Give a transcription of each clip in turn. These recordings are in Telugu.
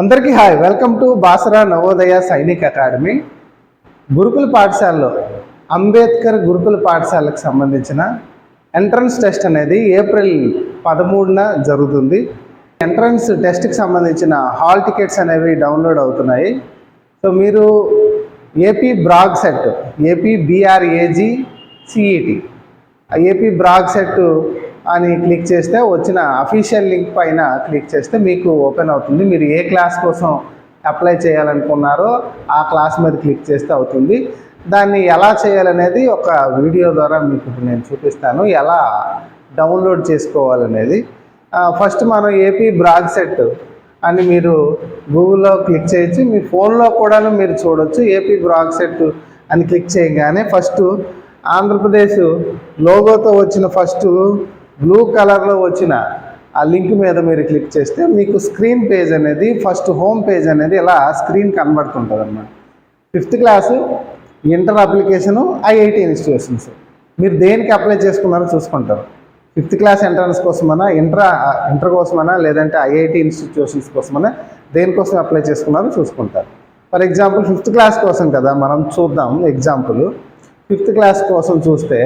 అందరికీ hi. Welcome to Basara Navodaya Sainik academy. గురుకుల పాఠశాలలో అంబేద్కర్ గురుకుల పాఠశాలకు సంబంధించిన ఎంట్రన్స్ టెస్ట్ అనేది ఏప్రిల్ పదమూడున జరుగుతుంది. ఎంట్రన్స్ టెస్ట్కి సంబంధించిన హాల్ టికెట్స్ అనేవి డౌన్లోడ్ అవుతున్నాయి. సో మీరు AP BRAG CET AP BRAG CET AP BRAG CET అని క్లిక్ చేస్తే వచ్చిన అఫీషియల్ లింక్ పైన క్లిక్ చేస్తే మీకు ఓపెన్ అవుతుంది. మీరు ఏ క్లాస్ కోసం అప్లై చేయాలనుకున్నారో ఆ క్లాస్ మీద క్లిక్ చేస్తే అవుతుంది. దాన్ని ఎలా చేయాలనేది ఒక వీడియో ద్వారా మీకు ఇప్పుడు నేను చూపిస్తాను. ఎలా డౌన్లోడ్ చేసుకోవాలనేది. ఫస్ట్ మనం ఏపీ బ్రాగ్ సెట్ అని మీరు గూగుల్లో క్లిక్ చేయొచ్చు. మీ ఫోన్లో కూడాను మీరు చూడొచ్చు ఏపీ బ్రాగ్ సెట్ అని క్లిక్ చేయగానే ఫస్ట్ ఆంధ్రప్రదేశ్ లోగోతో వచ్చిన ఫస్ట్ బ్లూ కలర్లో వచ్చిన ఆ లింక్ మీద మీరు క్లిక్ చేస్తే మీకు స్క్రీన్ పేజ్ అనేది ఫస్ట్ హోమ్ పేజ్ అనేది ఇలా స్క్రీన్ కనబడుతుంటుంది అన్నమాట fifth class inter application IIT institutions. మీరు దేనికి అప్లై చేసుకున్నారో చూసుకుంటారు. ఫిఫ్త్ క్లాస్ ఎంట్రన్స్ కోసమైనా ఇంటర్ ఇంటర్ కోసమనా లేదంటే ఐఐటి ఇన్స్టిట్యూషన్స్ కోసమైనా దేనికోసం అప్లై చేసుకున్నారో చూసుకుంటారు. ఫర్ ఎగ్జాంపుల్ ఫిఫ్త్ క్లాస్ కోసం కదా మనం చూద్దాం ఎగ్జాంపుల్. ఫిఫ్త్ క్లాస్ కోసం చూస్తే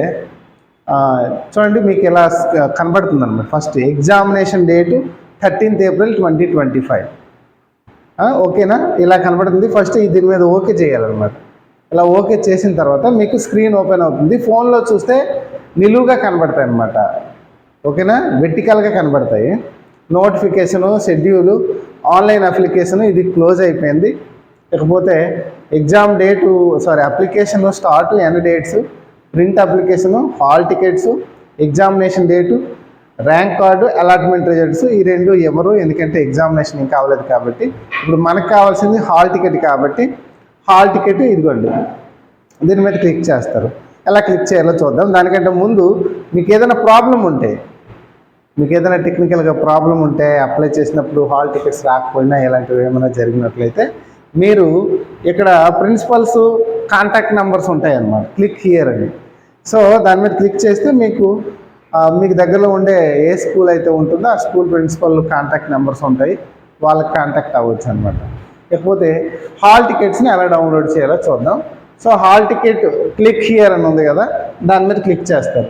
చూడండి మీకు ఇలా కనబడుతుంది అనమాట first examination date thirteenth April twenty twenty five ఓకేనా? ఇలా కనబడుతుంది. ఫస్ట్ దీని మీద ఓకే చేయాలన్నమాట. ఇలా ఓకే చేసిన తర్వాత మీకు స్క్రీన్ ఓపెన్ అవుతుంది. ఫోన్లో చూస్తే నిలువుగా కనబడతాయి అన్నమాట ఓకేనా? వెర్టికల్గా కనబడతాయి. నోటిఫికేషను షెడ్యూలు ఆన్లైన్ అప్లికేషన్ ఇది క్లోజ్ అయిపోయింది. ఇకపోతే exam date sorry application start ఎన్ని dates print application hall tickets examination date rank card allotment results ఈ రెండు ఎవరు ఎందుకంటే ఎగ్జామినేషన్ ఇంకా అవ్వలేదు కాబట్టి. ఇప్పుడు మనకు కావాల్సింది హాల్ టికెట్ కాబట్టి హాల్ టికెట్ ఇదిగోండి. దీని మీద క్లిక్ చేస్తారు. ఎలా క్లిక్ చేయాలో చూద్దాం. దానికంటే ముందు మీకు ఏదైనా ప్రాబ్లం ఉంటే మీకు ఏదైనా టెక్నికల్గా ప్రాబ్లం ఉంటే అప్లై చేసినప్పుడు హాల్ టికెట్స్ రాకపోయినా ఇలాంటివి ఏమైనా జరిగినట్లయితే మీరు ఇక్కడ ప్రిన్సిపల్స్ కాంటాక్ట్ నెంబర్స్ ఉంటాయి అన్నమాట క్లిక్ హియర్ అని. సో దాని మీద క్లిక్ చేస్తే మీకు మీకు దగ్గరలో ఉండే ఏ స్కూల్ అయితే ఉంటుందో ఆ స్కూల్ ప్రిన్సిపల్ కాంటాక్ట్ నెంబర్స్ ఉంటాయి. వాళ్ళకి కాంటాక్ట్ అవ్వచ్చు అనమాట లేకపోతే హాల్ టికెట్స్ని ఎలా డౌన్లోడ్ చేయాలో చూద్దాం. So hall ticket click here అని ఉంది కదా దాని మీద క్లిక్ చేస్తారు.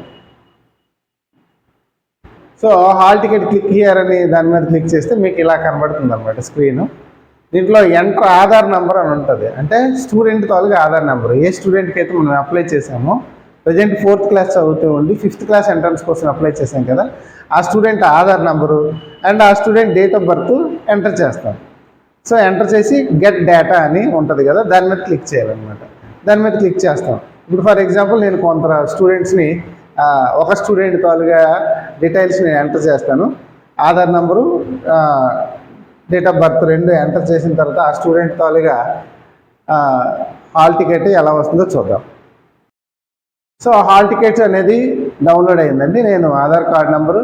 So hall ticket click here అని దాని మీద క్లిక్ చేస్తే మీకు ఇలా కనబడుతుంది అనమాట స్క్రీన్. దీంట్లో ఎంటర్ ఆధార్ నెంబర్ అని ఉంటుంది. అంటే స్టూడెంట్ తాలూగా ఆధార్ నెంబర్. ఏ స్టూడెంట్కి అయితే మనం అప్లై చేసామో ప్రజెంట్ ఫోర్త్ క్లాస్ చదువుతూ ఉండి ఫిఫ్త్ క్లాస్ ఎంట్రన్స్ కోసం అప్లై చేశాం కదా. ఆ స్టూడెంట్ ఆధార్ నెంబరు అండ్ ఆ student date of birth enter చేస్తాం. సో ఎంటర్ చేసి గెట్ డేటా అని ఉంటుంది కదా దాని మీద క్లిక్ చేయాలన్నమాట. దాని మీద క్లిక్ చేస్తాం. ఇప్పుడు ఫర్ ఎగ్జాంపుల్ నేను కొంత స్టూడెంట్స్ని ఒక స్టూడెంట్ తాలుగా డీటెయిల్స్ నేను ఎంటర్ చేస్తాను. Aadhaar number date of birth రెండు ఎంటర్ చేసిన తర్వాత ఆ స్టూడెంట్ తాలుగా హాల్ టికెట్ ఎలా వస్తుందో చూద్దాం. సో హాల్ టికెట్స్ అనేది డౌన్లోడ్ అయిందండి. నేను ఆధార్ కార్డ్ నెంబరు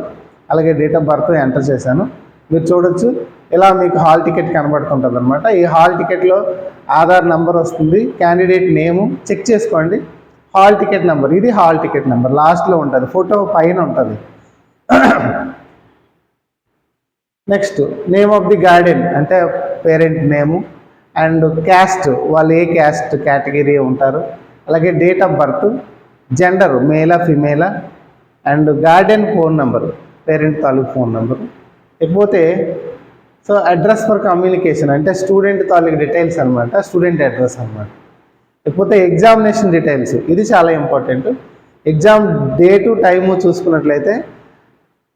అలాగే డేట్ ఆఫ్ బర్త్ ఎంటర్ చేశాను. మీరు చూడొచ్చు. ఇలా మీకు హాల్ టికెట్ కనబడుతుంటుంది అనమాట ఈ హాల్ టికెట్లో ఆధార్ నెంబర్ వస్తుంది. క్యాండిడేట్ నేము చెక్ చేసుకోండి. హాల్ టికెట్ నెంబర్ ఇది హాల్ టికెట్ నెంబర్. లాస్ట్లో ఉంటుంది. ఫోటో పైన ఉంటుంది. Next name of the guardian అంటే పేరెంట్ నేము అండ్ క్యాస్ట్ వాళ్ళు ఏ క్యాస్ట్ కేటగిరీ ఉంటారు. అలాగే డేట్ ఆఫ్ బర్త్ జెండర్ మేలా ఫిమేలా and guardian phone number parent తాలూకు ఫోన్ నెంబరు ఇకపోతే సో అడ్రస్ ఫర్ కమ్యూనికేషన్ అంటే స్టూడెంట్ తాలూకు డీటెయిల్స్ అనమాట స్టూడెంట్ అడ్రస్ అనమాట ఇకపోతే ఎగ్జామినేషన్ డీటెయిల్స్ ఇది చాలా ఇంపార్టెంట్ ఎగ్జామ్ డేటు టైము చూసుకున్నట్లయితే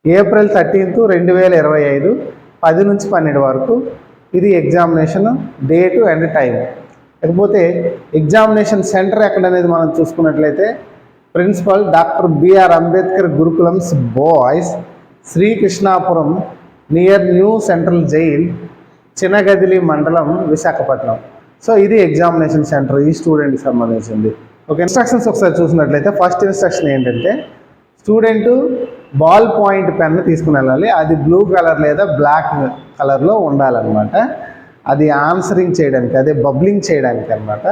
ఏప్రిల్ థర్టీన్త్ రెండు వేల ఇరవై ఐదు పది నుంచి పన్నెండు వరకు ఇది ఎగ్జామినేషన్ డేటు అండ్ టైం ఇకపోతే ఎగ్జామినేషన్ సెంటర్ ఎక్కడనేది మనం చూసుకున్నట్లయితే principal doctor BR Ambedkar Gurukulams boys Srikrishnapuram near new central jail Chinagadili మండలం విశాఖపట్నం. సో ఇది ఎగ్జామినేషన్ సెంటర్ ఈ స్టూడెంట్కి సంబంధించింది. ఓకే ఇన్స్ట్రక్షన్స్ ఒకసారి చూసినట్లయితే ఫస్ట్ ఇన్స్ట్రక్షన్ ఏంటంటే స్టూడెంట్ బాల్ పాయింట్ పెన్ తీసుకుని వెళ్ళాలి. అది బ్లూ కలర్ లేదా బ్లాక్ కలర్లో ఉండాలన్నమాట. అది ఆన్సరింగ్ చేయడానికి అదే బబ్లింగ్ చేయడానికి అనమాట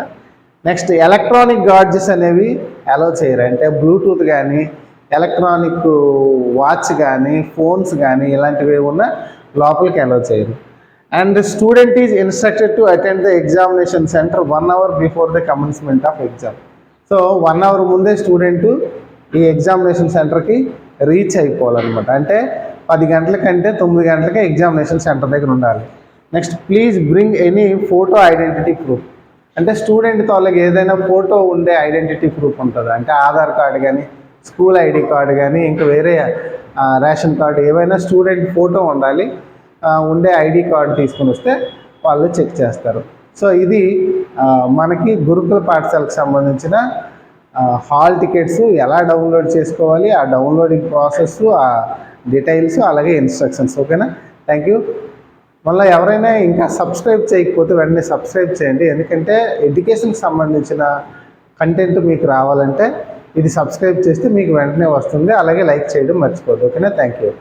నెక్స్ట్ ఎలక్ట్రానిక్ గాడ్జెస్ అనేవి అలౌ చేయరు. అంటే బ్లూటూత్ కానీ ఎలక్ట్రానిక్ వాచ్ కానీ ఫోన్స్ కానీ ఇలాంటివి ఉన్న లోపలికి అలౌ చేయరు. And student is instructed to attend the examination centre one hour before the commencement of exam. So one hour ముందే స్టూడెంట్ ఈ ఎగ్జామినేషన్ సెంటర్కి రీచ్ అయిపోవాలన్నమాట. అంటే పది గంటల కంటే తొమ్మిది గంటలకే ఎగ్జామినేషన్ సెంటర్ దగ్గర ఉండాలి. Next please bring any photo identity proof అంటే స్టూడెంట్ వాళ్ళకి ఏదైనా ఫోటో ఉండే ఐడెంటిటీ ప్రూఫ్ ఉంటుంది? అంటే ఆధార్ కార్డు కానీ స్కూల్ ఐడి కార్డు కానీ ఇంకా వేరే రేషన్ కార్డు ఏవైనా స్టూడెంట్ ఫోటో ఉండాలి ఉండే ఐడి కార్డు తీసుకుని వస్తే వాళ్ళు చెక్ చేస్తారు. సో ఇది మనకి గురుకుల పాఠశాలకు సంబంధించిన హాల్ టికెట్స్ ఎలా డౌన్లోడ్ చేసుకోవాలి ఆ డౌన్లోడింగ్ ప్రాసెస్ ఆ డీటెయిల్స్ అలాగే ఇన్స్ట్రక్షన్స్ ఓకేనా థ్యాంక్ యూ మళ్ళీ ఎవరైనా ఇంకా సబ్స్క్రైబ్ చేయకపోతే వెంటనే సబ్స్క్రైబ్ చేయండి. ఎందుకంటే ఎడ్యుకేషన్కి సంబంధించిన కంటెంట్ మీకు రావాలంటే ఇది సబ్స్క్రైబ్ చేస్తే మీకు వెంటనే వస్తుంది. అలాగే లైక్ చేయడం మర్చిపోదు ఓకేనా? Thank you.